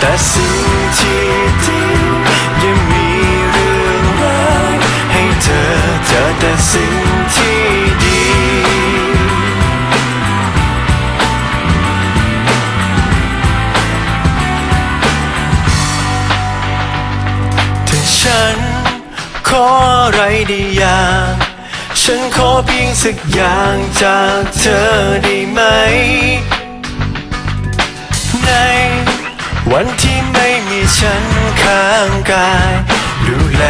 แต่สิ่งที่ดียังมีเรื่องร้ายให้เธอเจอแต่สิ่งที่ดีถ้าฉันขออะไรได้อย่างฉันขอเพียงสักอย่างจากเธอได้ไหม ข้างกาย ดูแล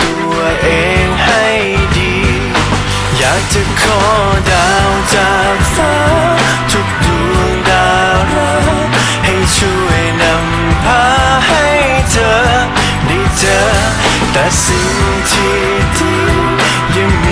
ตัวเองให้ดี อยากจะขอดาวจากฟ้า ทุกดวงดาวราให้ช่วยนำพาให้เธอ ได้เจอแต่สิ่งที่ดียัง